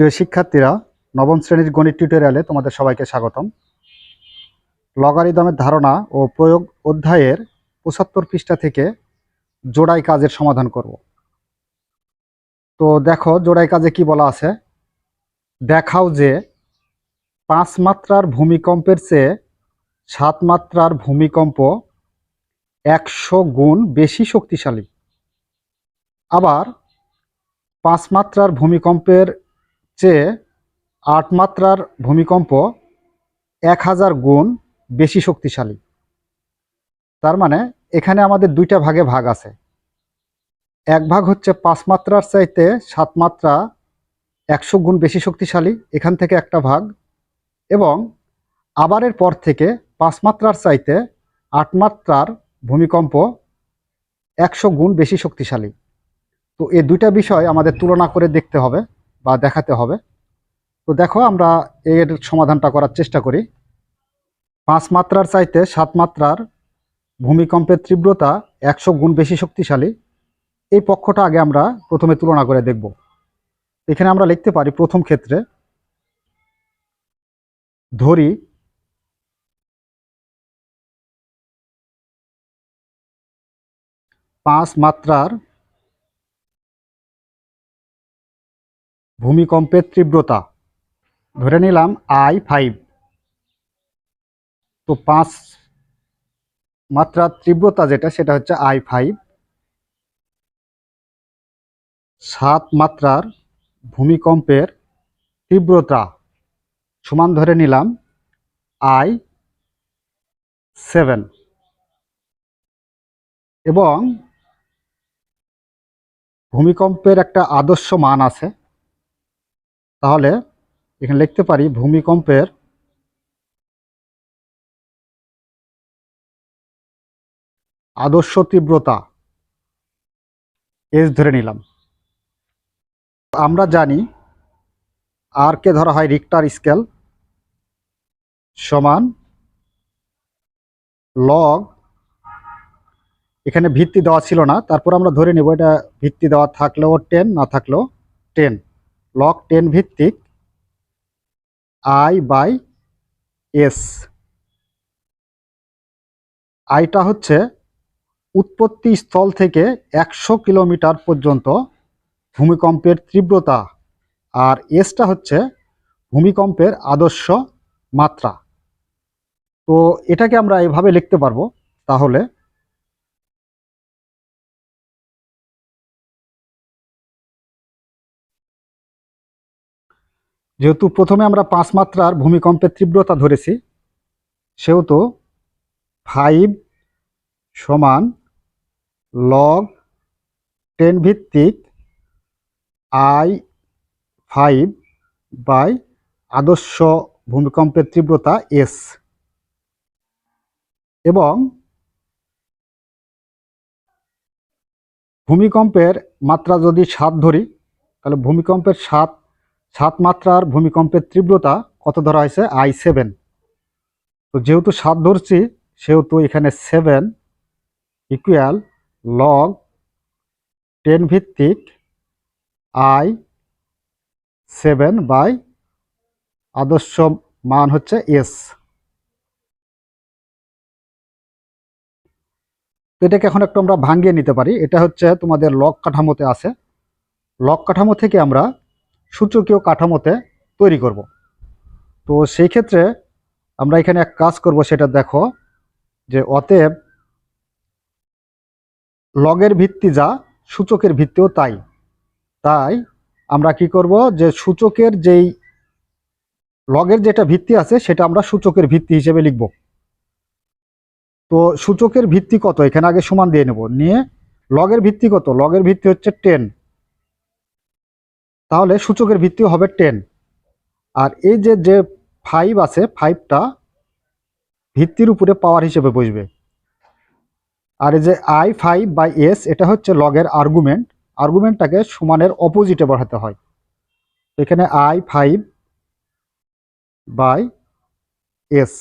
প্রিয় শিক্ষার্থীরা, নবম শ্রেণির গণিত টিউটোরিয়ালে তোমাদের সবাইকে স্বাগতম। লগারিদমের ধারণা ও প্রয়োগ অধ্যায়ের পঁচাত্তর পৃষ্ঠা থেকে জোড়াই কাজের সমাধান করব। তো দেখো, জোড়াই কাজে কি বলা আছে? দেখাও যে পাঁচ মাত্রার ভূমিকম্পের চেয়ে সাত মাত্রার ভূমিকম্প একশো গুণ বেশি শক্তিশালী। আবার পাঁচ মাত্রার ভূমিকম্পের চেয়ে আট মাত্রার ভূমিকম্প এক হাজার গুণ বেশি শক্তিশালী। তার মানে এখানে আমাদের দুইটা ভাগে ভাগ আছে। এক ভাগ হচ্ছে পাঁচ মাত্রার চাইতে সাত মাত্রা একশো গুণ বেশি শক্তিশালী এখান থেকে একটা ভাগ এবং আবারের পর থেকে পাঁচ মাত্রার চাইতে আট মাত্রার ভূমিকম্প একশো গুণ বেশি শক্তিশালী। তো এই দুইটা বিষয় আমাদের তুলনা করে দেখতে হবে। বা দেখাতে হবে। তো দেখো, আমরা এর সমাধানটা করার চেষ্টা করি। পাঁচ মাত্রার চাইতে সাত মাত্রার ভূমিকম্পের তীব্রতা একশো গুণ বেশি শক্তিশালী। এই পক্ষটা আগে আমরা প্রথমে তুলনা করে দেখব। এখানে আমরা লিখতে পারি প্রথম ক্ষেত্রে, ধরি পাঁচ মাত্রার ভূমিকম্পের তীব্রতা। ধরে নিলাম আই ফাইভ তো পাঁচ মাত্রার তীব্রতা যেটা, সেটা হচ্ছে আই ফাইভ সাত মাত্রার ভূমিকম্পের তীব্রতা সমান ধরে নিলাম আই সেভেন এবং ভূমিকম্পের একটা আদর্শ মান আছে তাহলে এখানে লিখতে পারি ভূমিকম্পের আদর্শ তীব্রতা এস ধরে নিলাম। আমরা জানি আর কে ধরা হয় রিক্টার স্কেল সমান লগ এখানে ভিত্তি দেওয়া ছিল না, তারপর আমরা ধরে নেব এটা ভিত্তি দেওয়া থাকলেও টেন না থাকলেও টেন লগ টেন ভিত্তিক আই বাই এস আইটা হচ্ছে উৎপত্তি স্থল থেকে একশো কিলোমিটার পর্যন্ত ভূমিকম্পের তীব্রতা আর এসটা হচ্ছে ভূমিকম্পের আদর্শ মাত্রা। তো এটাকে আমরা এভাবে লিখতে পারব। তাহলে যেহেতু প্রথমে আমরা পাঁচ মাত্রার ভূমিকম্পের তীব্রতা ধরেছি, সেহেতু ফাইভ সমান লগ টেন ভিত্তিক আই ফাইভ বাই আদর্শ ভূমিকম্পের তীব্রতা এস এবং ভূমিকম্পের মাত্রা যদি সাত ধরি, তাহলে ভূমিকম্পের সাত সাত মাত্রার ভূমিকম্পের তীব্রতা কত ধরা হয়েছে? আই সেভেন তো যেহেতু সাত ধরছি, সেহেতু এখানে সেভেন ইকুয়াল লগ টেন ভিত্তিক আই সেভেন বাই আদর্শ মান হচ্ছে এস তো এটাকে এখন একটু আমরা ভাঙিয়ে নিতে পারি। এটা হচ্ছে তোমাদের লক কাঠামোতে আছে। লক কাঠামো থেকে আমরা সূচকীয় কাঠামোতে তৈরি করব। তো সেই ক্ষেত্রে আমরা এখানে এক কাজ করব, সেটা দেখো যে অতএব লগের ভিত্তি যা, সূচকের ভিত্তিও তাই। তাই আমরা কি করব যে সূচকের যেই লগের যেটা ভিত্তি আছে, সেটা আমরা সূচকের ভিত্তি হিসেবে লিখব। তো সূচকের ভিত্তি কত? এখানে আগে সমান দিয়ে নেব। নিয়ে, লগের ভিত্তি কত? লগের ভিত্তি হচ্ছে টেন তাহলে সূচকের ভিত্তি হবে টেন আর এই যে যে ফাইভ আছে ফাইভটা ভিত্তির উপরে পাওয়ার হিসেবে বসবে। আর এই যে আই ফাইভ বাই এস এটা হচ্ছে লগের আর্গুমেন্ট আর্গুমেন্টটাকে সমানের অপোজিটে বাড়াতে হয়। এখানে আই ফাইভ বাই এস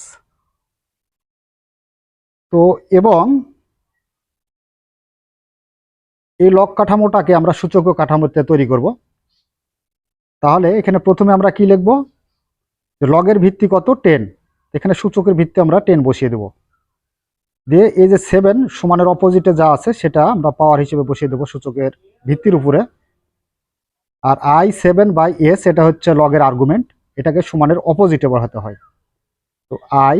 তো এবং এই লগ কাঠামোটাকে আমরা সূচক কাঠামোতে তৈরি করব। তাহলে এখানে প্রথমে আমরা কি লিখব? যে লগের ভিত্তি কত? টেন। এখানে সূচকের ভিত্তি আমরা টেন বসিয়ে দেব। দিয়ে এই যে সেভেন সমানের অপোজিটে যা আছে, সেটা আমরা পাওয়ার হিসেবে বসিয়ে দেবো সূচকের ভিত্তির উপরে। আর আই সেভেন বাই এস এটা হচ্ছে লগের আর্গুমেন্ট এটাকে সমানের অপোজিটে বসাতে হয়। তো আই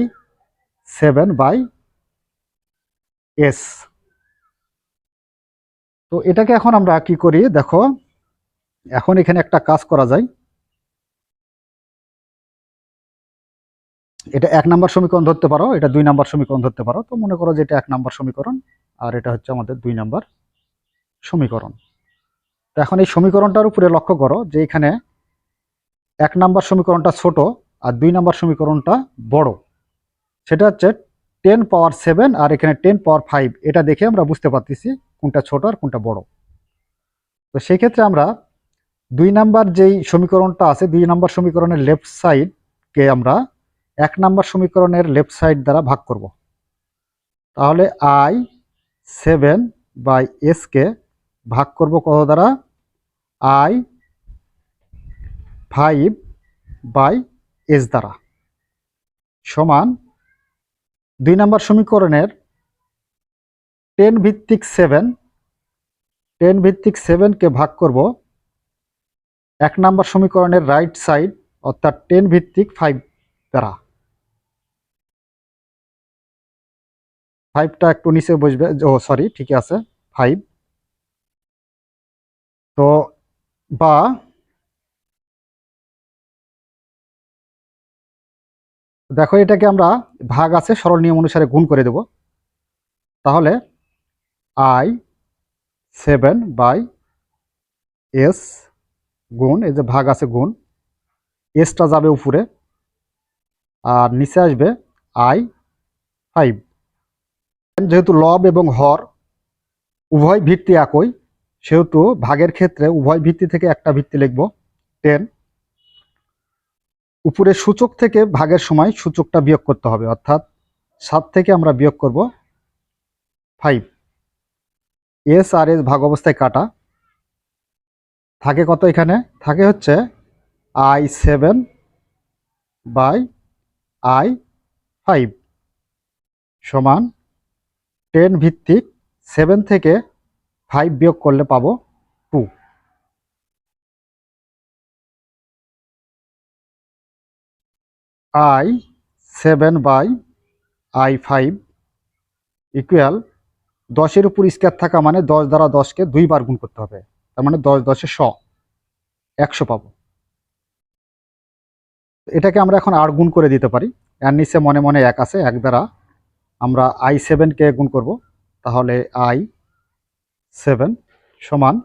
সেভেন বাই এস তো এটাকে এখন আমরা কি করি? দেখো এখন এখানে একটা কাজ করা যায়। এটা এক নাম্বার সমীকরণ ধরতে পারো, এটা দুই নাম্বার সমীকরণ ধরতে পারো। তো মনে করো যে এটা এক নাম্বার সমীকরণ, আর এটা হচ্ছে আমাদের দুই নাম্বার সমীকরণ। তো এখন এই সমীকরণটার উপরে লক্ষ্য করো যে এখানে এক নাম্বার সমীকরণটা ছোট আর দুই নাম্বার সমীকরণটা বড়। সেটা হচ্ছে টেন পাওয়ার সেভেন আর এখানে টেন পাওয়ার ফাইভ। এটা দেখে আমরা বুঝতে পারতেছি কোনটা ছোট আর কোনটা বড়। তো সেই ক্ষেত্রে আমরা দুই নাম্বার যেই সমীকরণটা আছে, দুই নাম্বার সমীকরণের লেফট সাইডকে আমরা এক নাম্বার সমীকরণের লেফট সাইড দ্বারা ভাগ করব। তাহলে আই সেভেন বাই এসকে ভাগ করব কত দ্বারা? আই ফাইভ বাই এস দ্বারা। সমান দুই নাম্বার সমীকরণের টেন ভিত্তিক সেভেন টেন ভিত্তিক সেভেনকে ভাগ করব এক নাম্বার সমীকরণের রাইট সাইড অর্থাৎ টেন ভিত্তিক ফাইভ দ্বারা। ফাইভটা একটু নিচে বসবে, ও সরি ঠিকই আছে ফাইভ তো বা দেখো এটাকে আমরা ভাগ আছে, সরল নিয়ম অনুসারে গুণ করে দেব। তাহলে আই সেভেন বাই এস গুণ, এই যে ভাগ আছে গুণ এসটা যাবে উপরে, আর নিচে আসবে আই ফাইভ যেহেতু লব এবং হর, উভয় ভিত্তি একই, সেহেতু ভাগের ক্ষেত্রে উভয় ভিত্তি থেকে একটা ভিত্তি লিখব টেন উপরে সূচক থেকে ভাগের সময় সূচকটা বিয়োগ করতে হবে, অর্থাৎ সাত থেকে আমরা বিয়োগ করব ফাইভ এস আর এস ভাগ অবস্থায় কাটা থাকে কত এখানে? থাকে হচ্ছে I seven by I five সমান টেন ভিত্তিক সেভেন থেকে ফাইভ বিয়োগ করলে পাবো two I seven by I five equal দশের উপর স্কোয়ার থাকা মানে দশ দ্বারা দশকে দুইবার গুণ করতে হবে। তার মানে দশ দশে শ, একশো পাবো। এটাকে আমরা এখন আর গুণ করে দিতে পারি। এর নিচে মনে মনে এক আছে, এক দ্বারা আমরা আই সেভেনকে গুণ করব। তাহলে আই সেভেন সমান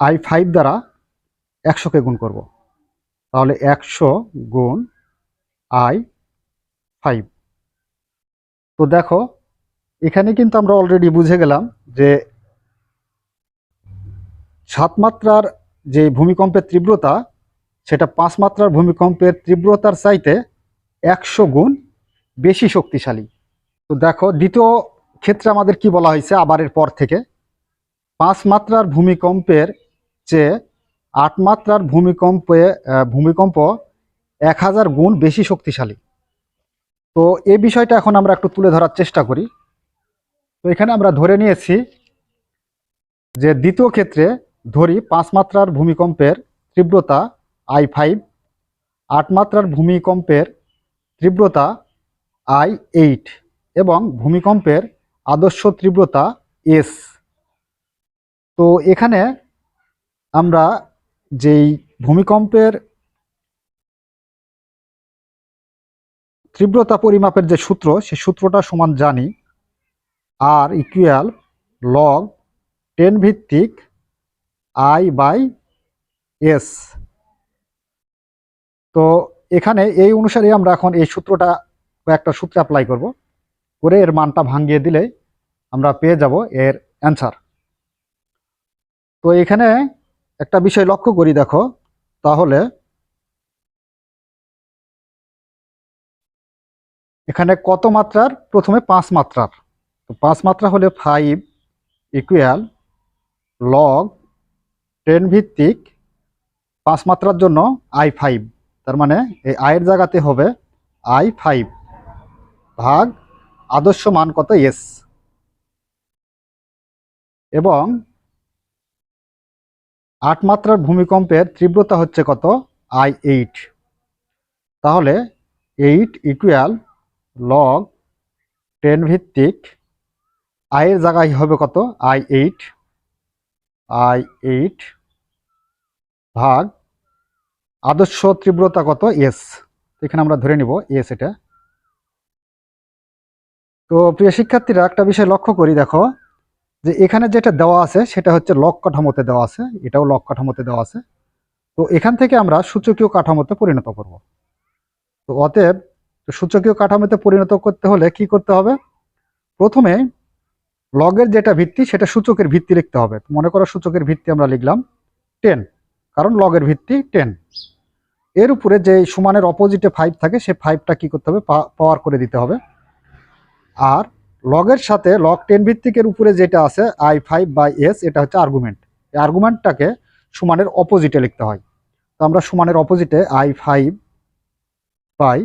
আই ফাইভ দ্বারা একশোকে গুণ করব। তাহলে একশো গুণ আই ফাইভ তো দেখো এখানে কিন্তু আমরা অলরেডি বুঝে গেলাম যে সাত মাত্রার যে ভূমিকম্পের তীব্রতা, সেটা পাঁচ মাত্রার ভূমিকম্পের তীব্রতার চাইতে একশো গুণ বেশি শক্তিশালী। তো দেখো, দ্বিতীয় ক্ষেত্রে আমাদের কি বলা হয়েছে আবারের পর থেকে? পাঁচ মাত্রার ভূমিকম্পের চেয়ে আট মাত্রার ভূমিকম্পে ভূমিকম্প এক হাজার গুণ বেশি শক্তিশালী। তো এ বিষয়টা এখন আমরা একটু তুলে ধরার চেষ্টা করি। তো এখানে আমরা ধরে নিয়েছি যে দ্বিতীয় ক্ষেত্রে ধরি পাঁচ মাত্রার ভূমিকম্পের তীব্রতা আই ফাইভ আট মাত্রার ভূমিকম্পের তীব্রতা আই এইট এবং ভূমিকম্পের আদর্শ তীব্রতা এস তো এখানে আমরা যেই ভূমিকম্পের তীব্রতা পরিমাপের যে সূত্র, সে সূত্রটা সমান জানি। আর ইকুয়াল লগ টেন ভিত্তিক আই বাই এস তো এখানে এই অনুসারে আমরা এখন এই সূত্রটা একটা সূত্রে অ্যাপ্লাই করব। করে এর মানটা ভাঙিয়ে দিলে আমরা পেয়ে যাব এর অ্যান্সার তো এখানে একটা বিষয় লক্ষ্য করি দেখো, তাহলে এখানে কত মাত্রার? প্রথমে পাঁচ মাত্রার। পাঁচ মাত্রা হলে ফাইভ ইকুয়াল লগ টেন ভিত্তিক পাঁচ মাত্রার জন্য আই ফাইভ তার মানে এই আয়ের জায়গাতে হবে আই ফাইভ ভাগ আদর্শ মান কত এস এবং আট মাত্রার ভূমিকম্পের তীব্রতা হচ্ছে কত? আই এইট তাহলে এইট ইকুয়াল লগ টেন ভিত্তিক আয়ের জায়গায় হবে কত? আই এইট আই এইট ভাগ আদর্শ তীব্রতা কত? এস এখানে আমরা ধরে নিব এস এটা। তো প্রিয় শিক্ষার্থীরা, একটা বিষয় লক্ষ্য করি, দেখো, যে এখানে যেটা দেওয়া আছে, সেটা হচ্ছে লক কাঠামোতে দেওয়া আছে, এটাও লক কাঠামোতে দেওয়া আছে। তো এখান থেকে আমরা সূচকীয় কাঠামোতে পরিণত করব। তো অতএব সূচকীয় কাঠামোতে পরিণত করতে হলে কি করতে হবে? প্রথমে লগের যেটা ভিত্তি, সেটা সূচকের ভিত্তি লিখতে হবে। মনে করো সূচকের ভিত্তি আমরা লিখলাম টেন কারণ লগের ভিত্তি টেন এর উপরে যে সমানের অপোজিটে ফাইভ থাকে, সে ফাইভটা কি করতে হবে? পাওয়ার করে দিতে হবে। আর লগের সাথে লগ টেন ভিত্তিকের উপরে যেটা আছে আই ফাইভ বাই এস এটা হচ্ছে আর্গুমেন্ট এই আর্গুমেন্টটাকে সমানের অপোজিটে লিখতে হয়। তো আমরা সমানের অপোজিটে আই ফাইভ বাই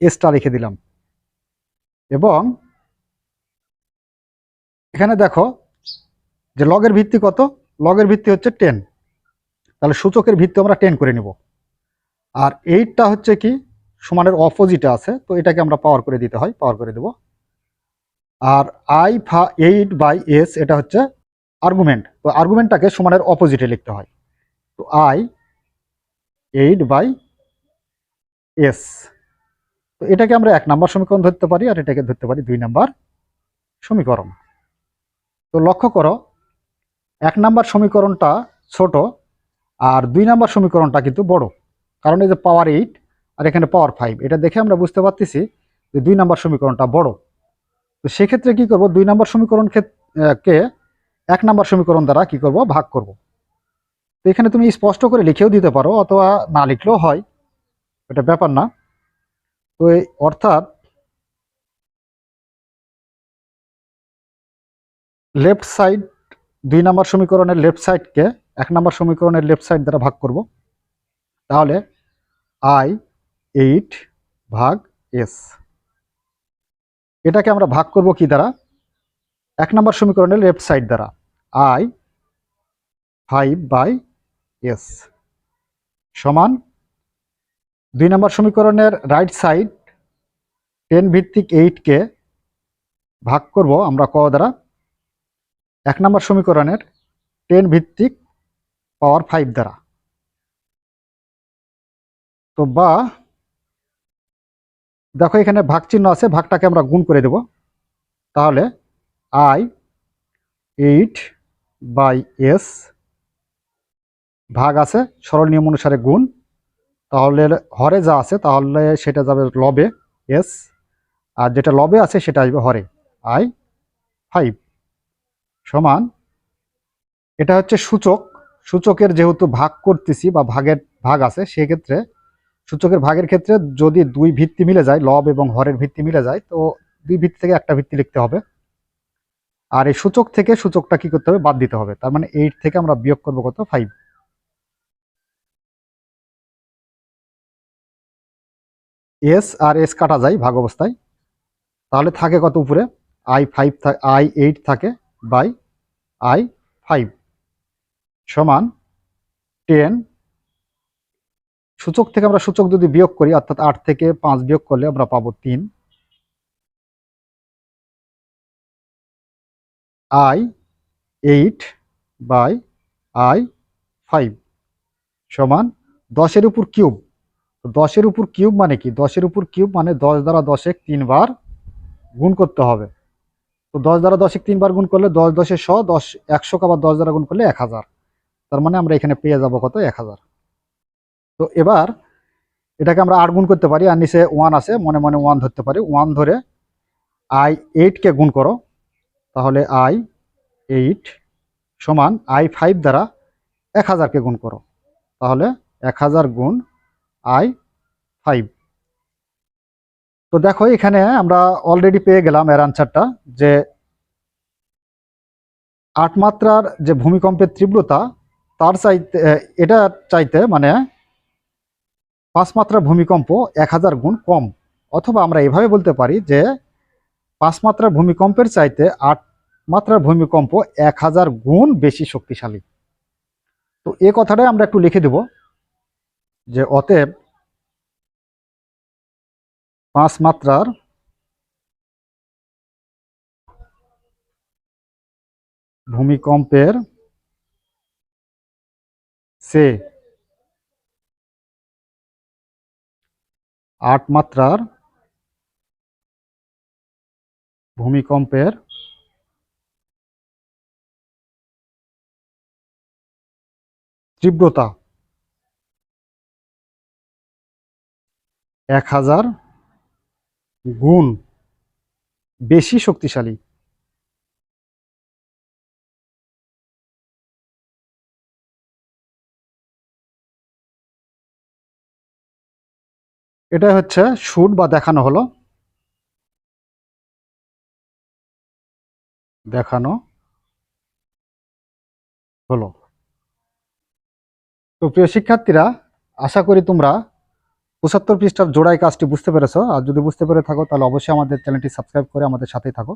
এসটা লিখে দিলাম। এবং এখানে দেখো যে লগের ভিত্তি কত? লগের ভিত্তি হচ্ছে টেন তাহলে সূচকের ভিত্তি আমরা টেন করে নিব। আর এইটটা হচ্ছে কি? সমানের অপোজিটে আছে, তো এটাকে আমরা পাওয়ার করে দিতে হয় পাওয়ার করে দেব। আর আই ফা এইট বাই এস এটা হচ্ছে আর্গুমেন্ট তো আর্গুমেন্টটাকে সমানের অপোজিটে লিখতে হয়। তো আই এইট বাই এস তো এটাকে আমরা এক নাম্বার সমীকরণ ধরতে পারি, আর এটাকে ধরতে পারি দুই নাম্বার সমীকরণ। তো লক্ষ্য করো, এক নাম্বার সমীকরণটা ছোট আর দুই নাম্বার সমীকরণটা কিন্তু বড়। কারণ এই যে পাওয়ার এইট আর এখানে পাওয়ার ফাইভ এটা দেখে আমরা বুঝতে পারতেছি যে দুই নাম্বার সমীকরণটা বড়। তো সেক্ষেত্রে কি করব, দুই নাম্বার সমীকরণ কে এক নাম্বার সমীকরণ দ্বারা কি করব, ভাগ করব। তো এখানে তুমি স্পষ্ট করে লিখেও দিতে পারো, অথবা না লিখলেও হয়। এটা ব্যাপার না। তো অর্থাৎ লেফট সাইড দুই নাম্বার সমীকরণের লেফট সাইডকে এক নাম্বার সমীকরণের লেফট সাইড দ্বারা ভাগ করব। তাহলে আই এইট ভাগ এস এটাকে আমরা ভাগ করব কি দ্বারা? এক নাম্বার সমীকরণের লেফট সাইড দ্বারা। আই ফাইভ বাই এস সমান দুই নম্বর সমীকরণের রাইট সাইড টেন ভিত্তিক এইটকে ভাগ করব আমরা ক দ্বারা। এক নম্বর সমীকরণের টেন ভিত্তিক পাওয়ার ফাইভ দ্বারা। তো বা, দেখো এখানে ভাগ চিহ্ন আছে, ভাগটাকে আমরা গুণ করে দেব। তাহলে আই এইট বাই এস ভাগ আছে, সরল নিয়ম অনুসারে গুণ। তাহলে হরে যা আছে, তাহলে সেটা যাবে লবে এস আর যেটা লবে আছে, সেটা আসবে হরে। আই ফাইভ সমান, এটা হচ্ছে সূচক। সূচকের যেহেতু ভাগ করতেছি বা ভাগের ভাগ আছে, সেক্ষেত্রে সূচকের ভাগের ক্ষেত্রে যদি দুই ভিত্তি মিলে যায়, লব এবং হরের ভিত্তি মিলে যায়, তো দুই ভিত্তি থেকে একটা ভিত্তি লিখতে হবে। আর এই সূচক থেকে সূচকটা কি করতে হবে? বাদ দিতে হবে। তার মানে এইট থেকে আমরা বিয়োগ করব কত? ফাইভ। এস আর এস কাটা যায় ভাগ অবস্থায়। তাহলে থাকে কত উপরে? আই ফাইভ আই এইট থাকে। বাই আই ফাইভ সমান টেন। সূচক থেকে আমরা সূচক যদি বিয়োগ করি, অর্থাৎ আট থেকে পাঁচ বিয়োগ করলে আমরা পাবো তিন। I eight by I five সমান দশের উপর কিউব। দশের উপর কিউব মানে কি? দশের উপর কিউব মানে দশ দ্বারা দশেক তিনবার গুণ করতে হবে। তো দশ দ্বারা দশে তিনবার গুণ করলে দশ দশে শ, দশ একশো আবার দশ দ্বারা গুণ করলে এক হাজার। তার মানে আমরা এখানে পেয়ে যাব কত? এক হাজার। তো এবার এটাকে আমরা আট গুণ করতে পারি, আর নিচে ওয়ান আছে, মনে মনে ওয়ান ধরতে পারি। ওয়ান ধরে আই এইটকে গুণ করো, তাহলে আই এইট সমান আই ফাইভ দ্বারা এক হাজারকে গুণ করো। তাহলে এক হাজার গুণ আই ফাইভ তো দেখো, এখানে আমরা অলরেডি পেয়ে গেলাম এর আনসারটা যে আট মাত্রার যে ভূমিকম্পের তীব্রতা, তার চাইতে, এটা চাইতে মানে পাঁচ মাত্রা ভূমিকম্প এক হাজার গুণ কম। অথবা আমরা এভাবে বলতে পারি যে পাঁচ মাত্রা ভূমিকম্পের চাইতে আট মাত্রার ভূমিকম্প এক হাজার গুণ বেশি শক্তিশালী। তো এ কথাটাই আমরা একটু লিখে দেব যে অতএব পাঁচ মাত্রার ভূমিকম্পের সে আট মাত্রার ভূমিকম্পের তীব্রতা এক হাজার গুণ, বেশি শক্তিশালী। এটা হচ্ছে শুট বা দেখানো হলো। দেখানো হলো। তো প্রিয় শিক্ষার্থীরা, আশা করি তোমরা পঁচাত্তর পৃষ্ঠার জোড়ায় কাজটি বুঝতে পেরেছ। আর যদি বুঝতে পেরে থাকো, তাহলে অবশ্যই আমাদের চ্যানেলটি সাবস্ক্রাইব করে আমাদের সাথেই থাকো।